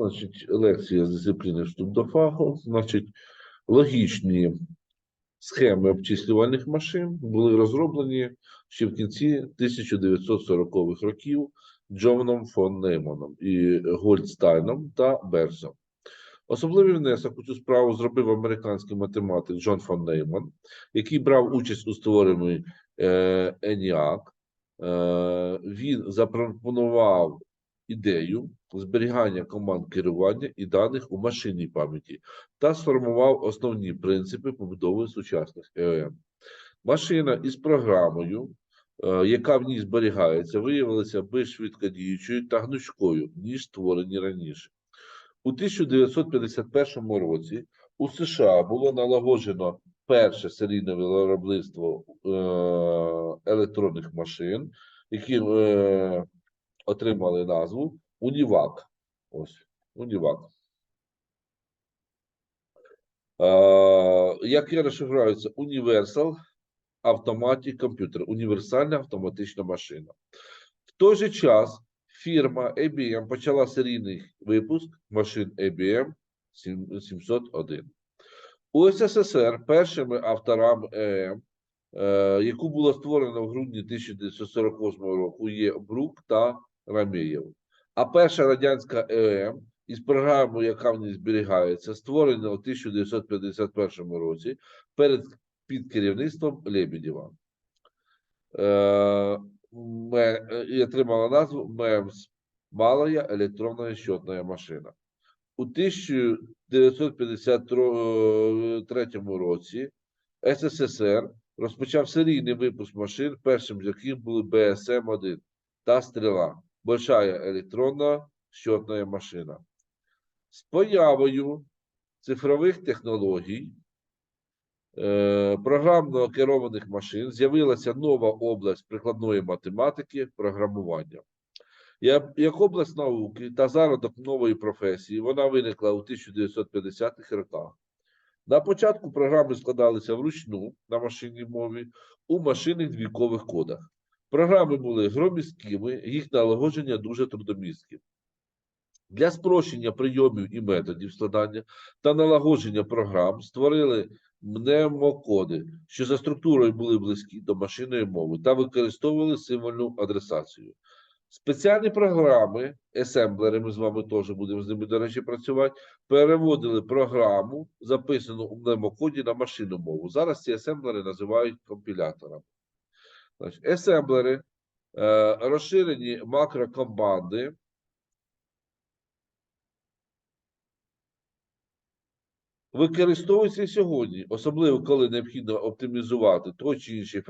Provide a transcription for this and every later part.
Значить, лекція з дисципліни вступ до фаху. Значить, логічні схеми обчислювальних машин були розроблені ще в кінці 1940-х років Джоном фон Нейманом і Гольдстайном та Берзом. Особливий внесок у цю справу зробив американський математик Джон фон Нейман, який брав участь у створенні е, ENIAC. Е, він запропонував ідею зберігання команд керування і даних у машинній пам'яті та сформував основні принципи побудови сучасних ЕОМ. Машина із програмою, е, яка в ній зберігається, виявилася більш швидкодіючою та гнучкою, ніж створені раніше. У 1951 році у США було налагоджено перше серійне виробництво е, електронних машин, які е, отримали назву Унівак. Ось Унівак. Як я розшифраюється? Universal Automatic Computer, універсальна автоматична машина. В той же час фірма IBM почала серійний випуск машин IBM 701. У СССР першими авторами ЕМ, яку було створено в грудні 1948 року, є Брук та Рамєєв. А перша радянська ЕМ із програмою, яка в ній зберігається, створена у 1951 році перед під керівництвом Лебедєва. Е, е, і отримала назву МЕМС Малая електронна счетна машина. У 1953 році СССР розпочав серійний випуск машин, першим з яких були БСМ-1 та Стріла Большая електронна счетна машина. З появою цифрових технологій е, програмно керованих машин з'явилася нова область прикладної математики програмування. Як область науки та зародок нової професії, вона виникла у 1950-х роках. На початку програми складалися вручну на машинній мові у машинних двійкових кодах. Програми були громісткими, їх налагодження дуже трудомістким. Для спрощення прийомів і методів складання та налагодження програм створили мнемокоди, що за структурою були близькі до машинної мови та використовували символьну адресацію. Спеціальні програми, есемблери, ми з вами теж будемо з ними, до речі, працювати, переводили програму, записану у мнемокоді на машинну мову. Зараз ці есемблери називають компіляторами. Значить, есемблери, е, розширені макрокоманди, використовуються сьогодні, особливо коли необхідно оптимізувати той чи інший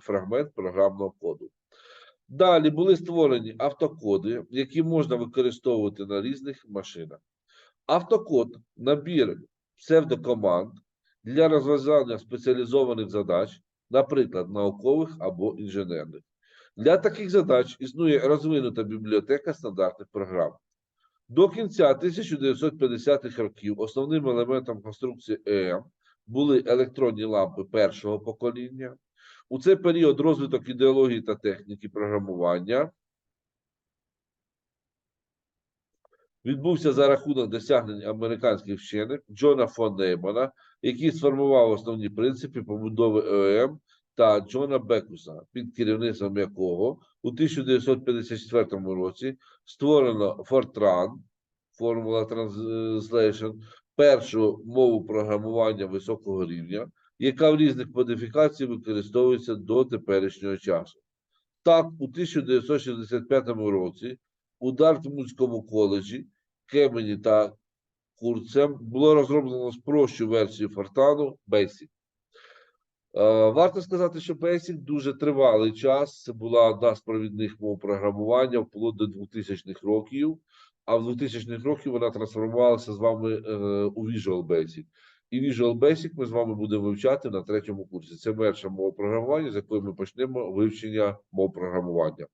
фрагмент програмного коду. Далі були створені автокоди, які можна використовувати на різних машинах. Автокод набір псевдокоманд для розв'язання спеціалізованих задач, наприклад, наукових або інженерних. Для таких задач існує розвинута бібліотека стандартних програм. До кінця 1950-х років основним елементом конструкції ЕМ були електронні лампи першого покоління. У цей період розвиток ідеології та техніки програмування відбувся за рахунок досягнень американських вчених Джона фон Неймана, який сформував основні принципи побудови ЕОМ, та Джона Бекуса, під керівництвом якого у 1954 році створено Fortran, Formula Translation, першу мову програмування високого рівня, яка в різних модифікаціях використовується до теперішнього часу. Так, у 1965 році у Дартмутському коледжі Кемені та Курцем було розроблено спрощу версію Фортану Basic. Е, Варто сказати, що Basic дуже тривалий час. Це була одна з провідних мов програмування вплоть до 2000-х років. А в 2000-х років вона трансформувалася з вами е, у Visual Basic. І Visual Basic ми з вами будемо вивчати на третьому курсі. Це перша мова програмування, з якої ми почнемо вивчення мов програмування.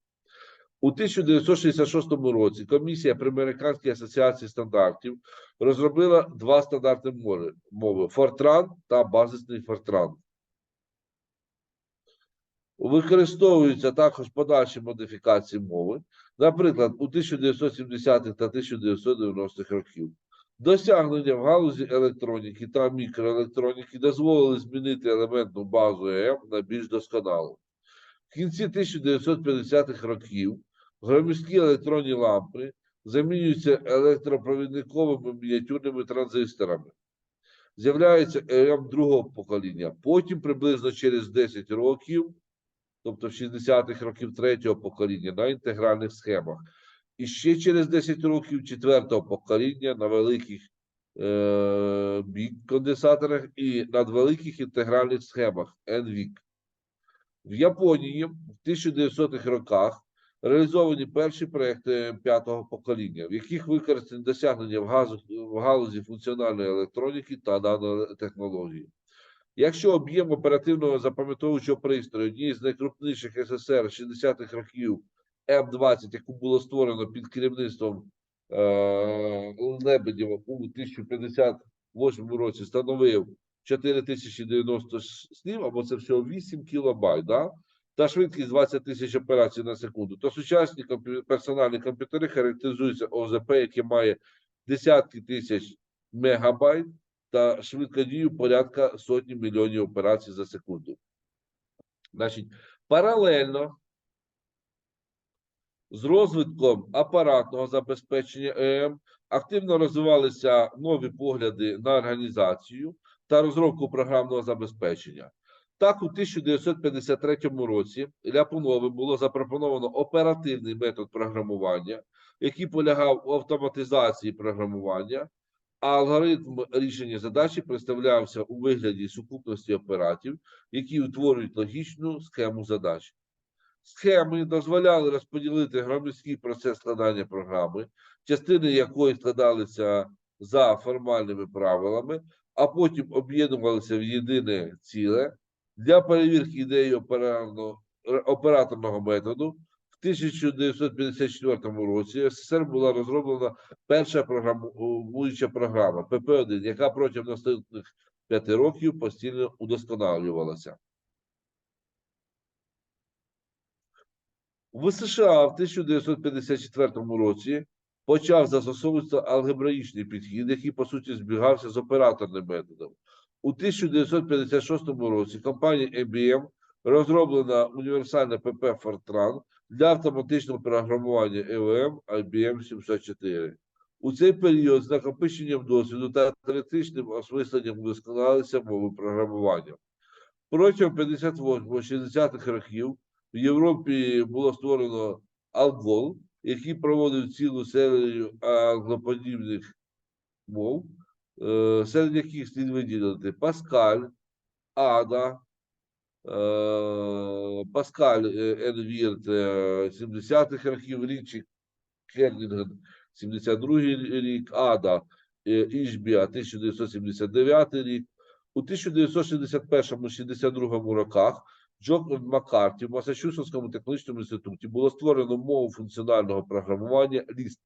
У 1966 році комісія при Американській асоціації стандартів розробила два стандарти мови: Fortran та базисний Fortran. Використовуються також подальші модифікації мови, наприклад, у 1970-х та 1990-х років. Досягнення в галузі електроніки та мікроелектроніки дозволили змінити елементну базу ЕМ на більш досконалу. В кінці 1950-х років громіські електронні лампи замінюються електропровідниковими мініатюрними транзисторами. З'являється ЕМ другого покоління. Потім, приблизно через 10 років, тобто в 60-х років третього покоління, на інтегральних схемах. І ще через 10 років четвертого покоління на великих е, конденсаторах і надвеликих інтегральних схемах NVIC. В Японії в 1900-х роках реалізовані перші проекти п'ятого покоління, в яких використані досягнення в, газу, в галузі функціональної електроніки та нанотехнології. Якщо об'єм оперативного запам'ятовуючого пристрою однієї з найкрупніших СССР 60-х років М20, яку було створено під керівництвом е, Лебедєва у 1058 році, становив 4090 слів, або це всього 8 кілобайт, да? Та швидкість 20 тисяч операцій на секунду, то сучасні персональні комп'ютери характеризуються ОЗП, яке має десятки тисяч мегабайт та швидкодію порядка сотні мільйонів операцій за секунду. Значить, паралельно з розвитком апаратного забезпечення ЕМ активно розвивалися нові погляди на організацію та розробку програмного забезпечення. Так, у 1953 році Ляпуновим було запропоновано оперативний метод програмування, який полягав у автоматизації програмування, а алгоритм рішення задачі представлявся у вигляді сукупності оператів, які утворюють логічну схему задач. Схеми дозволяли розподілити громадський процес складання програми, частини якої складалися за формальними правилами, а потім об'єднувалися в єдине ціле для перевірки ідеї операторного методу. В 1954 році СССР була розроблена перша програмуюча програма ПП-1, яка протягом наступних п'яти років постійно удосконалювалася. В США в 1954 році почав застосовуватися алгебраїчний підхід, який по суті збігався з операторним методом. У 1956 році компанія IBM розроблена універсальне ПП Fortran для автоматичного програмування EOM IBM 704. У цей період з накопиченням досвіду та теоретичним осмисленням вдосконалися мови програмування. Протягом 58-60-х років в Європі було створено Algol, який проводив цілу серію англоподібних мов, серед яких слід виділити Паскаль, Ада, е, Паскаль е, Енвірт е, 70-х років, Річі Кернінген 72-й рік, Ада е, Ішбіа 1979 рік. У 1961-62 роках Джон Маккарті в Масачусетському технічному інституті було створено мову функціонального програмування LISP,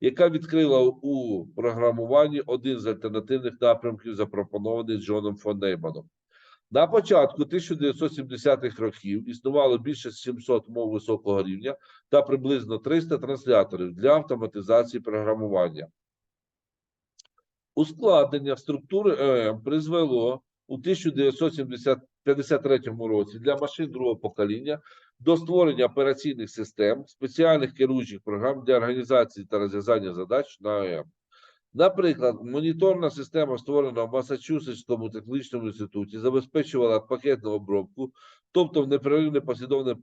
яка відкрила у програмуванні один з альтернативних напрямків, запропонований Джоном фон Нейманом. На початку 1970-х років існувало більше 700 мов високого рівня та приблизно 300 трансляторів для автоматизації програмування. Ускладнення структури ЕМ призвело у 1953 році для машин другого покоління до створення операційних систем, спеціальних керуючих програм для організації та розв'язання задач на ЕМ. Наприклад, моніторна система, створена в Масачусетському технічному інституті, забезпечувала пакетну обробку, тобто в непреривне послідовне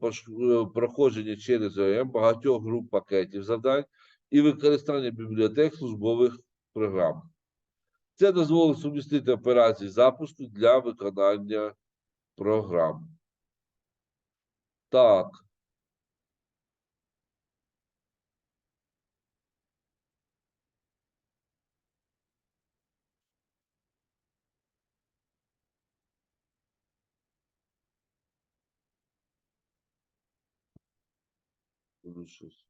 проходження через ОМ багатьох груп пакетів завдань і використання бібліотек службових програм. Це дозволить сумістити операції запуску для виконання програм. Так. Щось.